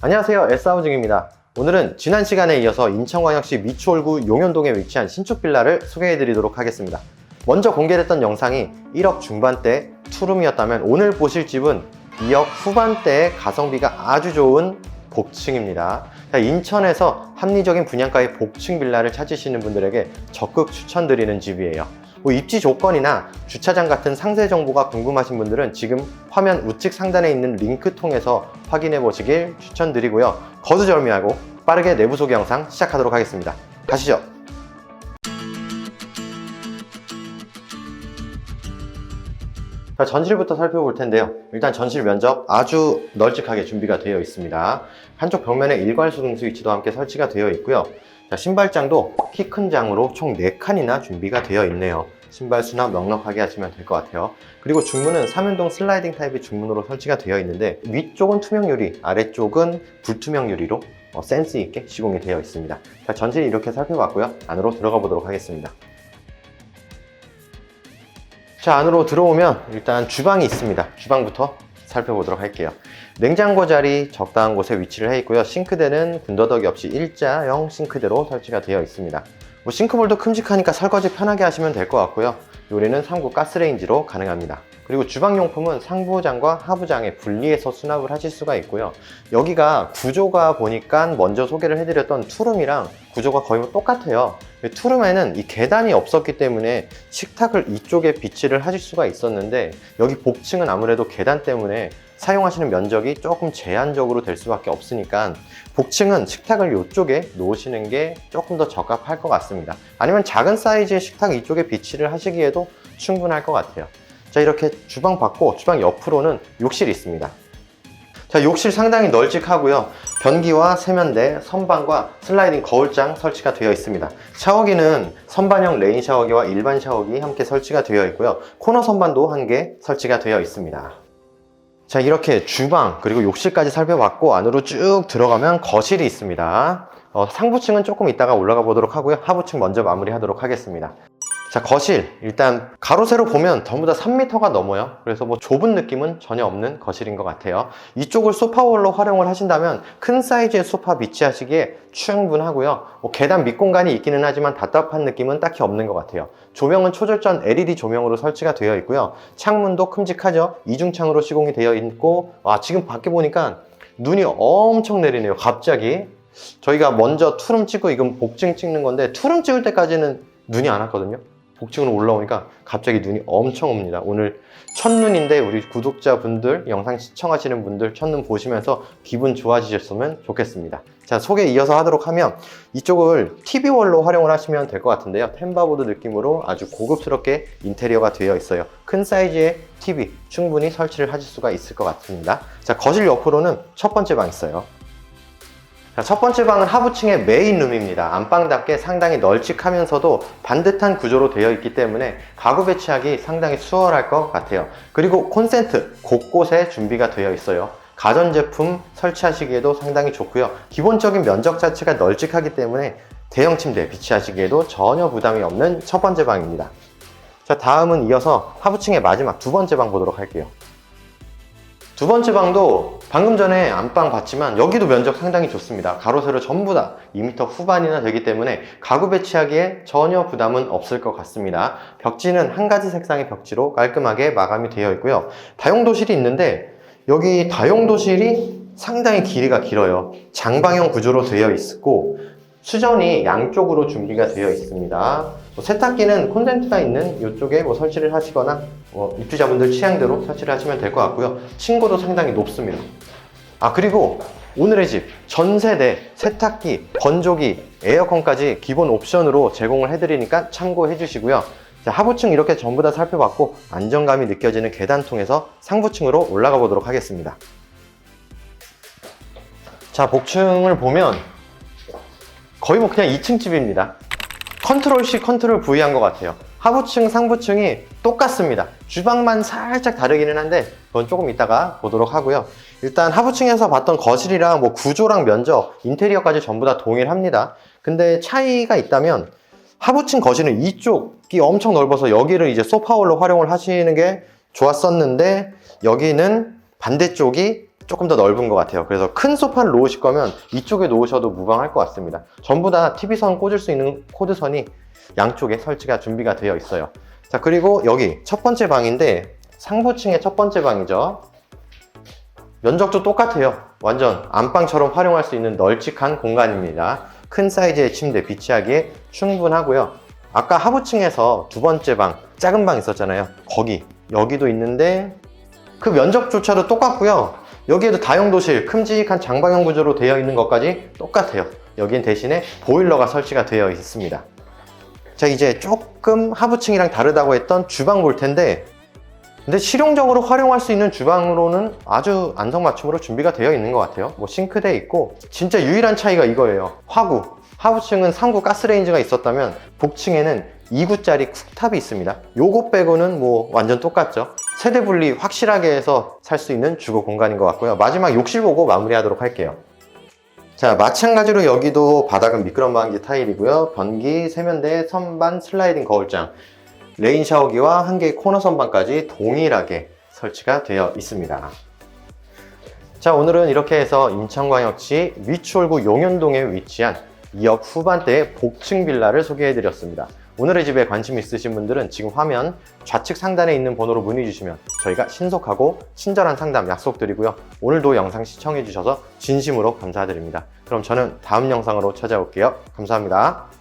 안녕하세요. S하우징입니다. 오늘은 지난 시간에 이어서 인천광역시 미추홀구 용현동에 위치한 신축 빌라를 소개해 드리도록 하겠습니다. 먼저 공개됐던 영상이 1억 중반대 투룸이었다면 오늘 보실 집은 2억 후반대의 가성비가 아주 좋은 복층입니다. 자, 인천에서 합리적인 분양가의 복층 빌라를 찾으시는 분들에게 적극 추천드리는 집이에요 뭐 입지 조건이나 주차장 같은 상세 정보가 궁금하신 분들은 지금 화면 우측 상단에 있는 링크 통해서 확인해 보시길 추천드리고요. 거두절미하고 빠르게 내부 소개 영상 시작하도록 하겠습니다. 가시죠. 자, 전실부터 살펴볼 텐데요. 일단 전실 면적 아주 널찍하게 준비가 되어 있습니다. 한쪽 벽면에 일괄 수 등수 위치도 함께 설치가 되어 있고요. 자, 신발장도 키 큰 장으로 총 4칸이나 준비가 되어 있네요. 신발 수납 넉넉하게 하시면 될 것 같아요. 그리고 중문은 3연동 슬라이딩 타입의 중문으로 설치가 되어 있는데 위쪽은 투명 유리, 아래쪽은 불투명 유리로 어, 센스 있게 시공이 되어 있습니다. 자, 전실 이렇게 살펴봤고요. 안으로 들어가 보도록 하겠습니다. 자, 안으로 들어오면 일단 주방이 있습니다. 주방부터 살펴보도록 할게요. 냉장고 자리 적당한 곳에 위치를 해 있고요. 싱크대는 군더더기 없이 일자형 싱크대로 설치가 되어 있습니다. 뭐 싱크볼도 큼직하니까 설거지 편하게 하시면 될 것 같고요. 요리는 3구 가스레인지로 가능합니다. 그리고 주방용품은 상부장과 하부장에 분리해서 수납을 하실 수가 있고요. 여기가 구조가 보니까 먼저 소개를 해드렸던 투룸이랑 구조가 거의 뭐 똑같아요. 투룸에는 이 계단이 없었기 때문에 식탁을 이쪽에 비치를 하실 수가 있었는데 여기 복층은 아무래도 계단 때문에 사용하시는 면적이 조금 제한적으로 될 수밖에 없으니까 복층은 식탁을 이쪽에 놓으시는 게 조금 더 적합할 것 같습니다. 아니면 작은 사이즈의 식탁 이쪽에 비치를 하시기에도 충분할 것 같아요. 자 이렇게 주방 받고 주방 옆으로는 욕실이 있습니다. 자 욕실 상당히 널찍하고요. 변기와 세면대, 선반과 슬라이딩 거울장 설치가 되어 있습니다. 샤워기는 선반형 레인 샤워기와 일반 샤워기 함께 설치가 되어 있고요. 코너 선반도 한 개 설치가 되어 있습니다. 자 이렇게 주방 그리고 욕실까지 살펴봤고 안으로 쭉 들어가면 거실이 있습니다 어, 상부층은 조금 이따가 올라가 보도록 하고요 하부층 먼저 마무리 하도록 하겠습니다 자 거실. 일단 가로 세로 보면 전부 다 3m가 넘어요. 그래서 뭐 좁은 느낌은 전혀 없는 거실인 것 같아요. 이쪽을 소파월로 활용을 하신다면 큰 사이즈의 소파 비치하시기에 충분하고요. 뭐 계단 밑공간이 있기는 하지만 답답한 느낌은 딱히 없는 것 같아요. 조명은 초절전 LED 조명으로 설치가 되어 있고요. 창문도 큼직하죠? 이중창으로 시공이 되어 있고 아 지금 밖에 보니까 눈이 엄청 내리네요. 갑자기. 저희가 먼저 투룸 찍고 이건 복층 찍는 건데 투룸 찍을 때까지는 눈이 안 왔거든요 복층으로 올라오니까 갑자기 눈이 엄청 옵니다. 오늘 첫눈인데 우리 구독자분들, 영상 시청하시는 분들 첫눈 보시면서 기분 좋아지셨으면 좋겠습니다. 자, 소개 이어서 하도록 하면 이쪽을 TV월로 활용을 하시면 될 것 같은데요. 템바보드 느낌으로 아주 고급스럽게 인테리어가 되어 있어요. 큰 사이즈의 TV 충분히 설치를 하실 수가 있을 것 같습니다. 자, 거실 옆으로는 첫 번째 방 있어요. 자, 첫 번째 방은 하부층의 메인 룸입니다. 안방답게 상당히 널찍하면서도 반듯한 구조로 되어 있기 때문에 가구 배치하기 상당히 수월할 것 같아요. 그리고 콘센트 곳곳에 준비가 되어 있어요. 가전제품 설치하시기에도 상당히 좋고요. 기본적인 면적 자체가 널찍하기 때문에 대형 침대 비치하시기에도 전혀 부담이 없는 첫 번째 방입니다. 자, 다음은 이어서 하부층의 마지막 두 번째 방 보도록 할게요. 두 번째 방도 방금 전에 안방 봤지만 여기도 면적 상당히 좋습니다. 가로 세로 전부 다 2m 후반이나 되기 때문에 가구 배치하기에 전혀 부담은 없을 것 같습니다. 벽지는 한 가지 색상의 벽지로 깔끔하게 마감이 되어 있고요. 다용도실이 있는데 여기 다용도실이 상당히 길이가 길어요. 장방형 구조로 되어 있고 수전이 양쪽으로 준비가 되어 있습니다. 뭐 세탁기는 콘센트가 있는 이쪽에 뭐 설치를 하시거나 뭐 입주자분들 취향대로 설치를 하시면 될 것 같고요. 층고도 상당히 높습니다. 아 그리고 오늘의 집 전세대 세탁기, 건조기, 에어컨까지 기본 옵션으로 제공을 해드리니까 참고해 주시고요. 자, 하부층 이렇게 전부 다 살펴봤고 안정감이 느껴지는 계단 통해서 상부층으로 올라가 보도록 하겠습니다. 자 복층을 보면 거의 뭐 그냥 2층 집입니다. 컨트롤 C, 컨트롤 V 한 것 같아요. 하부층, 상부층이 똑같습니다. 주방만 살짝 다르기는 한데 그건 조금 이따가 보도록 하고요. 일단 하부층에서 봤던 거실이랑 뭐 구조랑 면적, 인테리어까지 전부 다 동일합니다. 근데 차이가 있다면 하부층 거실은 이쪽이 엄청 넓어서 여기를 이제 소파홀로 활용을 하시는 게 좋았었는데 여기는 반대쪽이 조금 더 넓은 것 같아요. 그래서 큰 소파를 놓으실 거면 이쪽에 놓으셔도 무방할 것 같습니다. 전부 다 TV선 꽂을 수 있는 코드선이 양쪽에 설치가 준비가 되어 있어요. 자, 그리고 여기 첫 번째 방인데 상부층의 첫 번째 방이죠. 면적도 똑같아요. 완전 안방처럼 활용할 수 있는 널찍한 공간입니다. 큰 사이즈의 침대 비치하기에 충분하고요. 아까 하부층에서 두 번째 방, 작은 방 있었잖아요. 거기, 여기도 있는데 그 면적조차도 똑같고요. 여기에도 다용도실, 큼직한 장방형 구조로 되어 있는 것까지 똑같아요. 여긴 대신에 보일러가 설치가 되어 있습니다. 자, 이제 조금 하부층이랑 다르다고 했던 주방 볼 텐데 근데 실용적으로 활용할 수 있는 주방으로는 아주 안성맞춤으로 준비가 되어 있는 것 같아요. 뭐 싱크대 있고 진짜 유일한 차이가 이거예요. 화구. 하부층은 3구 가스레인지가 있었다면 북층에는 2구짜리 쿡탑이 있습니다. 요거 빼고는 뭐 완전 똑같죠. 세대 분리 확실하게 해서 살 수 있는 주거 공간인 것 같고요. 마지막 욕실 보고 마무리하도록 할게요. 자, 마찬가지로 여기도 바닥은 미끄럼 방지 타일이고요. 변기, 세면대, 선반, 슬라이딩 거울장, 레인 샤워기와 한 개의 코너 선반까지 동일하게 설치가 되어 있습니다. 자, 오늘은 이렇게 해서 인천광역시 위추홀구 용현동에 위치한 2억 후반대의 복층 빌라를 소개해 드렸습니다. 오늘의 집에 관심 있으신 분들은 지금 화면 좌측 상단에 있는 번호로 문의 주시면 저희가 신속하고 친절한 상담 약속드리고요. 오늘도 영상 시청해 주셔서 진심으로 감사드립니다. 그럼 저는 다음 영상으로 찾아올게요. 감사합니다.